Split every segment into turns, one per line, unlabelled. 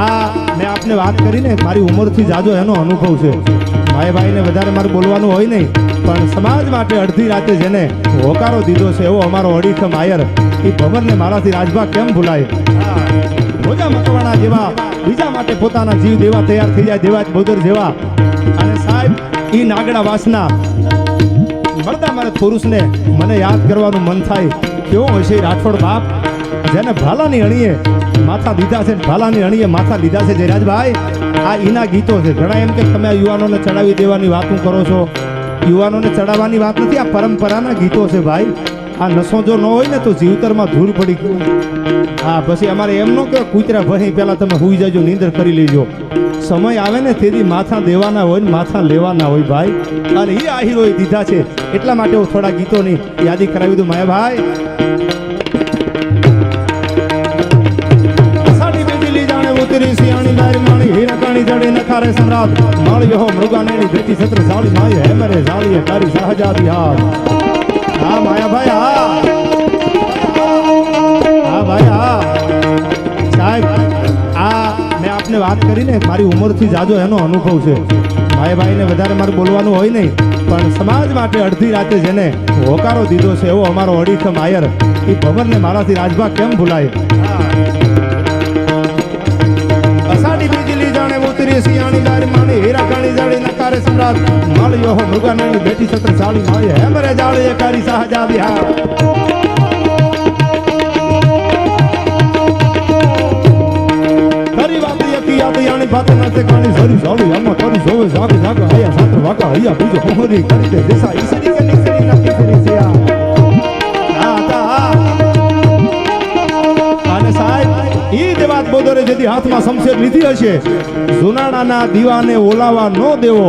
આ મેં આપને વાત કરીને મારી ઉંમરથી જાજો એનો અનુભવ છે. ભાઈ ભાઈને વધારે મારે બોલવાનું હોય નહીં, પણ સમાજ માટે અડધી રાતે જેને હોકારો દીધો છે એવો અમારો અડીખમ આયર, એ ભવનને મારાથી રાજભા કેમ ભૂલાય? રોજા મકવાણા જેવા, બીજા માટે પોતાના જીવ દેવા તૈયાર થઈ જાય દેવા બોદર જેવા. અને સાહેબ એ નાગડા વાસના. મળતા મારે પુરુષને મને યાદ કરવાનું મન થાય, કેવો હશે રાઠોડ બાપ? જેને ભાલાની અણીએ માથા લીધા છે ભાલાની અણીએ માથા લીધા છે જયરાજભાઈ. આ ઈના ગીતો છે. ઘણા એમ કે તમે યુવાનોને ચડાવી દેવાની વાતું કરો છો. યુવાનોને ચડાવવાની વાત નથી, આ પરંપરાના ગીતો છે ભાઈ. આ નસો જો ન હોય ને તો જીવતરમાં ધૂળ પડી હા, પછી અમારે એમ ન કે કૂતરા ભાઈ પહેલાં તમે હુઈ જાજો, નીંદર કરી લેજો. સમય આવે ને તેથી માથા દેવાના હોય ને માથા લેવાના હોય ભાઈ. અને એ આહીરોએ દીધા છે. એટલા માટે હું થોડા ગીતોની યાદી કરાવી દઉં. માયાભાઈ અષાઢી કાણી સમ્રાટ માળ્યો મૃગાનેની ધરતી છત્ર સાળી માય હેમરે જાળીએ તારી સહજાદી હાર. હા, માયાભાઈ, હા. હા, ભાઈ, હા. સાહેબ, આ મેં આપને વાત કરીને મારી ઉંમરથી જાજો એનો અનુભવ છે. ભાઈ ભાઈને વધારે મારે બોલવાનું હોય નહીં, પણ સમાજ માટે અડધી રાતે જેને હોકારો દીધો છે એવો અમારો અડીખમ આયર એ ભવનને મારાથી રાજભા કેમ ભૂલાય? ઉતરી સિયાણી દારી માણી, હીરા કાણી જાળી, નકારે સમ્રાટ માળ્યો હો મૃગાનાની બેઠી સત્ર સાળી માળી હેમરે જાળી કારી સહજા બિહાર યાણી ભાત નાતે કાણી. સરી સાળી આમાં કરી જોવે, જાગ જાગ, આયા સાત્ર વાકા આયા બીજો હોરી કરી દે દેસા ઈસડી કે હાથમાં શમશેર લીધી હશે. જુનાણાના દીવાને ઓલાવા ન દેવો.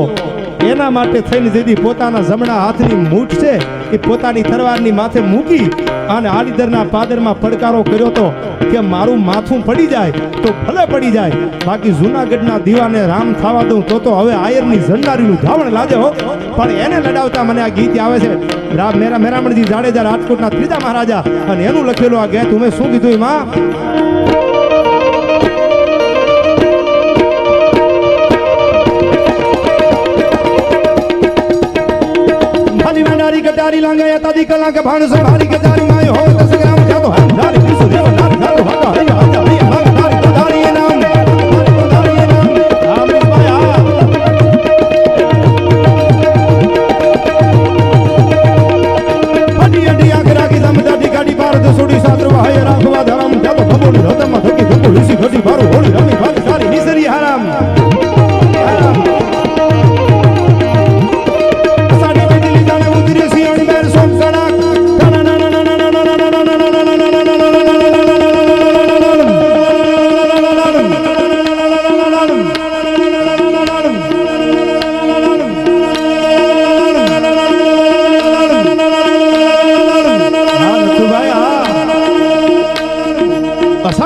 એના માટે થઈને જેથી પોતાના જમણા હાથની મૂઠ છે એ પોતાની તરવારની માથે મૂકી અને આડીધરના પાદરમાં પડકારો કર્યો તો કે મારું માથું પડી જાય તો ભલે પડી જાય. બાકી જૂનાગઢના દીવાને રામ થવા દઉં તો તો હવે આયરની ઝંડારીનું ધાવણ લાગે હો. પણ એને લડાવતા મને આ ગીત આવે છે. રામ મેરા મેરામણજી જાડેજા રાજકોટના ત્રીજા મહારાજા અને એનું લખેલું આ ગીત ઉમે શું કીધું એમાં? લાંગે તાદી કલાકે ભાણ સંભારી કટારી માય હોય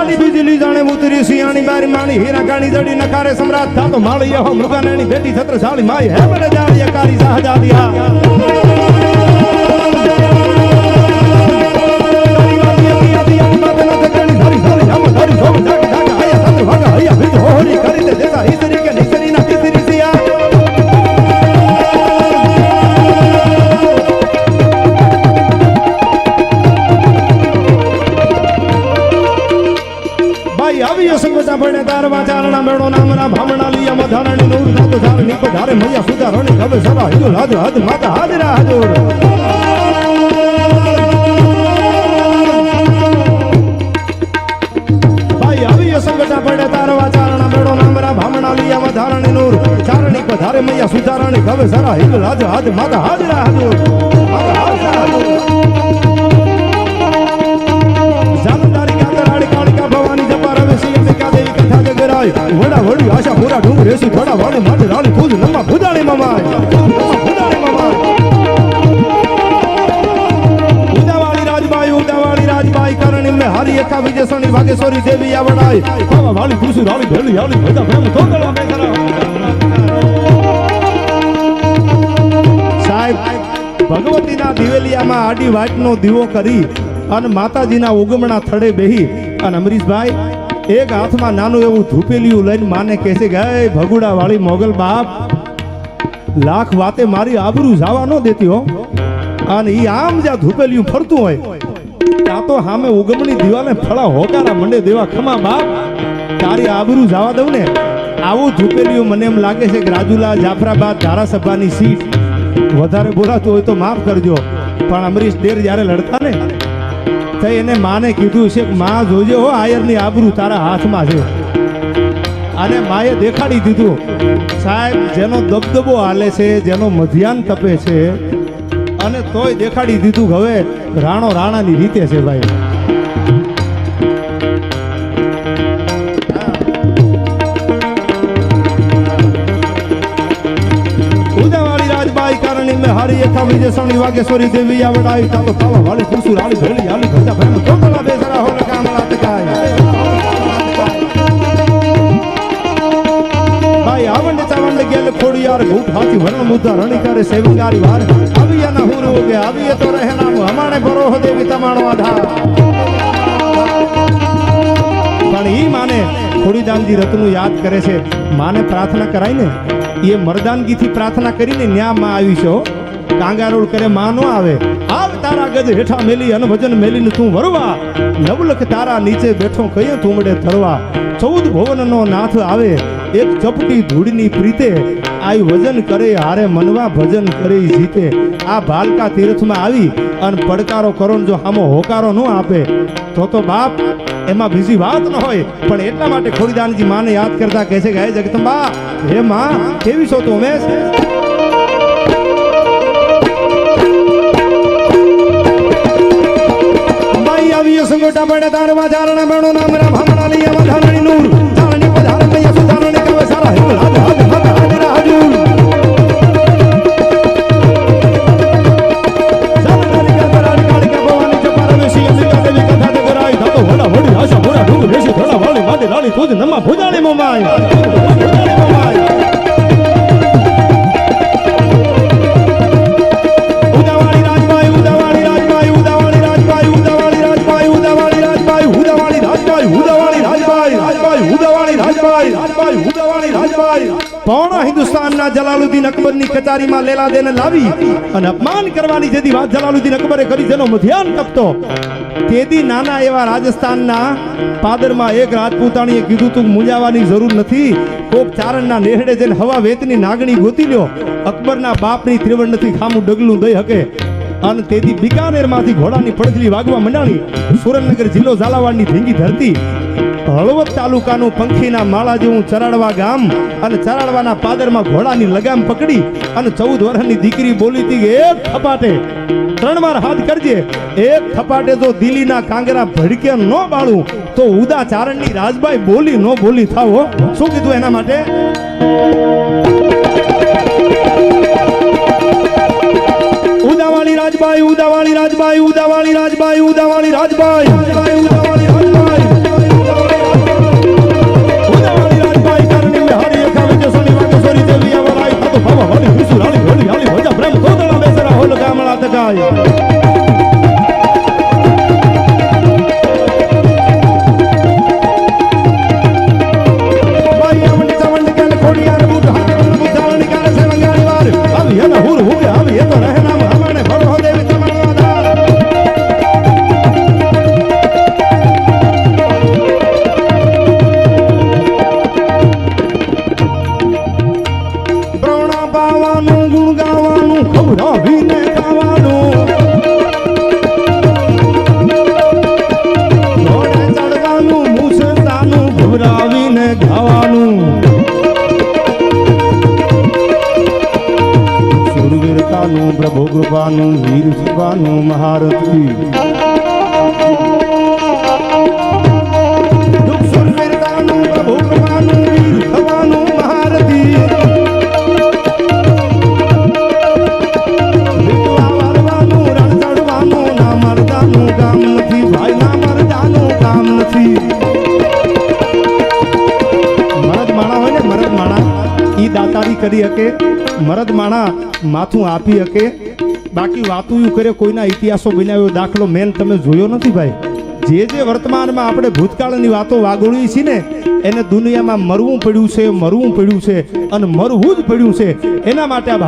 અષાઢી બીજલી જાણે ઉતરી સિયાણી બારી માણી હીરા કાણી જડી નકારે સમ્રાટ થાતો માળી હો, મૃગાનેની બેટી છત્ર સાળી માય હે બડે જાળી કાળી સહજાદી હિજુલ હાજર હાજર, માતા હાજર હાજર. ભાઈ, આવી સંગઠા પડે તારવા ચારણા મેળો નામરા ભામણા લિયા વધારણી નૂર. ચારણી પધારે મૈયા સુધારણી ખબર સરા. હિલ, હાજર હાજર, માતા હાજર હાજર. હાજરા, હાજર. વિજયસણી ભાગેશ્વરી દેવી આવડાય બાબા વાળી ખુશી રાળી ભેળી આળી ભેદા પ્રેમ તોગળવા બેકરા સાહેબ, ભગવતીના દિવેલિયામાં આડી વાટનો દીવો કરી અને માતાજીના ઉગમણા થડે બેહી અને અમરીશભાઈ, એક હાથમાં નાનું એવું ધૂપેલિયું લઈને માને કહે છે કે ભગુડા વાળી મોગલ બાપ, લાખ વાતે મારી આબરૂ જવા ન દેતી હો. અને એ આમ જ્યાં ધૂપેલિયું ફરતું હોય ત્યાં તો સામે ઉગમણી દીવાને ફળા હોકારા મંડે દેવા ખમા બાપ. તારી આબરૂ જવા દઉં ને. આવું ધૂપેલિયું મને એમ લાગે છે કે રાજુલા જાફરાબાદ ધારાસભાની સીટ વધારે બોલાતું હોય તો માફ કરજો. પણ અમરીશ દેર જ્યારે લડતા ને, તો એને માને કીધું છે કે માં જોજે હો, આયરની આબરૂ તારા હાથમાં છે. અને માએ દેખાડી દીધું. સાહેબ, જેનો દબદબો હાલે છે, જેનો મધ્યાન તપે છે અને તોય દેખાડી દીધું હવે રાણો રાણાની રીતે છે ભાઈ. હારી એકા વિજયસણી વાગેશ્વરી દેવી આવડાઈ તાતો તાવા વાળી ખુશુ રાળી ભેળી હાલી ભજા ભેમ ચોતલા બેસરા હોલ કામલા તકાય ભાઈ, આવંડ ચાવંડ ગેલ ખોડિયાર ઘૂટ હાથી, વરણ મુદ્દા રણિકારે સેવંગારી વાર. હુરો કે આવી તો રહેલા હમાણે ભરો દેવી તમારો આધાર. પણ ઈ માને ખોડીદાનજી રત્નું યાદ કરે છે. માને પ્રાર્થના કરાય ને એ મરદાનગીથી પ્રાર્થના કરીને ન્યા માં આવી છે. કાંગારોળ કરે માં નો આવે. આવ તારા ગજ હેઠા મેલી, અનભજન મેલીને તું વરવા. નવલખ તારા નીચે બેઠો કયે તુમડે ધરવા. ચૌદ ભુવનનો નાથ આવે. એક ચપટી ધૂળની પ્રીતે આઈ વજન કરે, હારે મનવા ભજન કરે જીતે. આ ભાલકા તીર્થમાં આવી અને પડકારો કરો જો આમો હોકારો ન આપે, તો તો બાપ, એમાં બીજી વાત ન હોય. પણ એટલા માટે ખોડીદાનજી માને યાદ કરતા કહે છે કે, હે જગતંબા હે માં, કેવી છો તું ઉમેશ? સંગોટા પડે, તારવા ચારણ બેણો નામ રામ હમણા રાજબાઈ નમા ઉદાવાળી મોમાય પૌણા હિન્દુસ્તાનના જલાલુદ્દીન અકબરની કચારીમાં લેલાદેને લાવી અને અપમાન કરવાની જેથી વાત જલાલુદ્દીન અકબરે કરી, જેનો મધ્યાન તપતો. તેદી નાના એવા રાજસ્થાનના પાદરમાં એક રાજપૂતાણીએ કીધું તું મૂંઝાવાની જરૂર નથી. કોક ચારણના નેહડે જઈને હવા વેતની નાગણી ગોતી લ્યો. અકબરના બાપની ત્રિવર્ણથી ખામું ડગલું દઈ હકે. અને તેથી બિકાનેરમાંથી ઘોડાની પડખલી વાગવા મંડાણી સુરેન્દ્રનગર જિલ્લો ઝાલાવાડની ધીંગી ધરતી. હળવદ તાલુકાનું પંખીના માળા જેવું ચરાડવા ગામ અને ચરાડવાના પાદરમાં ઘોડાની લગામ પકડી અને ચૌદ વર્ષની દીકરી બોલી હતી એક થપાટે ત્રણ વાર હાથ કરજે. એક થપાટે જો દિલ્હીના કાંગરા ભડકે ન બાળું, તો ઉદા રાજબાઈ બોલી ન બોલી થાવ. શું કીધું એના માટે? ઉદાવાળી રાજબાઈ ઉદાવાળી રાજબાઈ ઉદાવાળી રાજબાઈ ઉદાવાળી રાજબાઈ. દાતારી કરી શકે મરદ માણા માથું આપી શકે બાકી વાતું કરે, કોઈના ઇતિહાસો બનાવ્યો, દાખલો મેન તમે જોયો નથી ભાઈ. જે જે વર્તમાનમાં આપણે ભૂતકાળની વાતો વાગોળીએ છીએ ને, એને દુનિયામાં મરવું પડ્યું છે, મરવું પડ્યું છે, અને મરવું જ પડ્યું છે. એના માટે